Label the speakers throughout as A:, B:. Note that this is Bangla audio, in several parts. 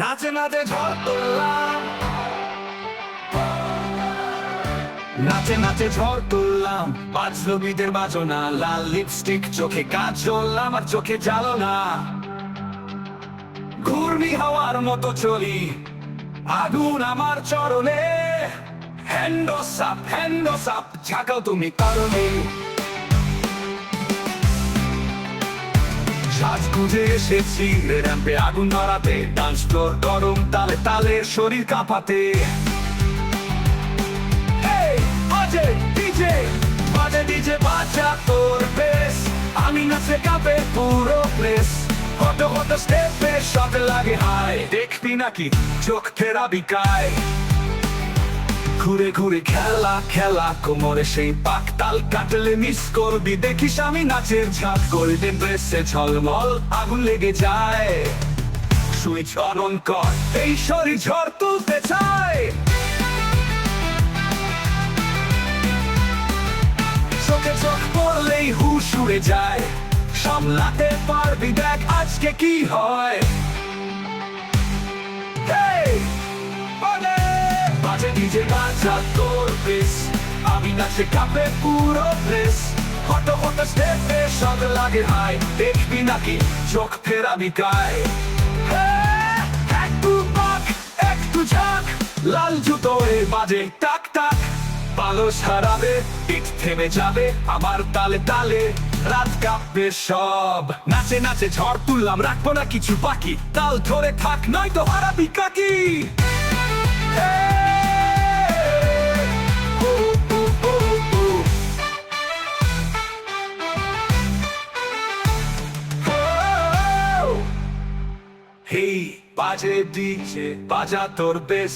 A: নাচে নাচে ঝড় তুললাম নাচে নাচে ঝড় তুললাম বাজলো বিদের বাজনা, লাল লিপস্টিক চোখে কাজল আর চোখে জ্বালো না ঘূর্ণি হওয়ার মতো চলি, আগুন আমার চরণে। হ্যান্ডো সাপ হ্যান্ডো সাপ ঝাঁকাও তুমি কারণে সাজ খুঁজে এসেছি, র্যাম্পে আগুন ধরাতে, ডান্স ফ্লোর গরম তালে তালে, শরীর কাঁপাতে। বাজে ডিজে বাজে তোর বেশ। আমি নাচে কাঁপে পুরো প্লেস। কত কত স্টেপে শট লাগে হাই দেখবি নাকি চোখ ফেরাবি কায়। ঘুরে ঘুরে খেলা খেলা, কোমরে সেই পাক তাল কাটলে মিস করবি। দেখিস আমি নাচের ঝাঁক। গোল্ডেন ড্রেসে ঝলমল, আগুন লেগে যায়। সুইচ অন কর। এই শরীর ঝড় তুলতে চায়। চোখে চোখ পড়লেই হুশ উড়ে যায়। সামলাতে পারবি দেখ আজকে কি হয়। তোর বেশ আমি নাচে কাঁপে পুরো প্লেস হট হট স্টেপে সব লাগে হাই দেখবি নাকি চোখ ফেরাবি গায় হ্যাঁ, একটু পাক একটু ঝাঁক লাল জুতো এ বাজে টাক টাক। পালো সারাবে পিঠ থেমে যাবে আমার তালে তালে। রাত কাঁপবে সব নাচে নাচে ঝড় তুললাম রাখব না কিছু বাকি। তাল ধরে থাক নয়তো হারাবি কাকি। হেই, বাজে ডিজে, বাজা তোর বেশ।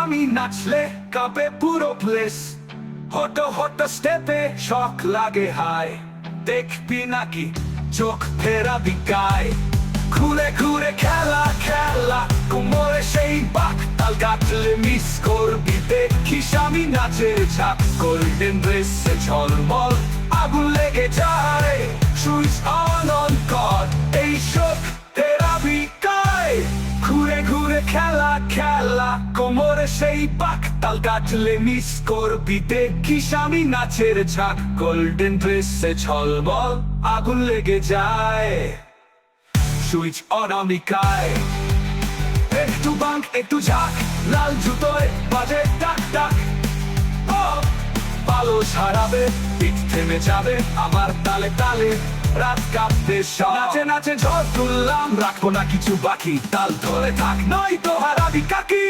A: আমি নাচলে কাঁপে পুরো প্লেস। হটো হটো স্টেপে শখ লাগে হাই দেখবি নাকি চোখ ফেরাবি গায়। ঘুরে ঘুরে খেলা খেলা, কোমরে সেই বাক তাল কাটলে মিস করবি। দেখিস আমি নাচের ঝাঁক গোল্ডেন ড্রেসে ঝলমল। আগুন লেগে যায়। ঘুরে খেলা খেলা, কোমরে সেই বাক তাল কাটলে মিস করবি, দেখিস আমি নাচের ঝাঁক। গোল্ডেন ড্রেসে ঝলমল আগুন লেগে যায়। সুইচ অনামিকায়। একটু বাঙ্ক একটু ঝাঁক, লাল জুতোয় বাজে টাক ও পালো ছাড়াবে পিঠ থেমে যাবে, আমার তালে তালে। রাত কাঁপতে নাচে নাচে ঝড় তুললাম, রাখব না কিছু বাকি, তাল ধরে থাক নয় তো হারাবি কাকি।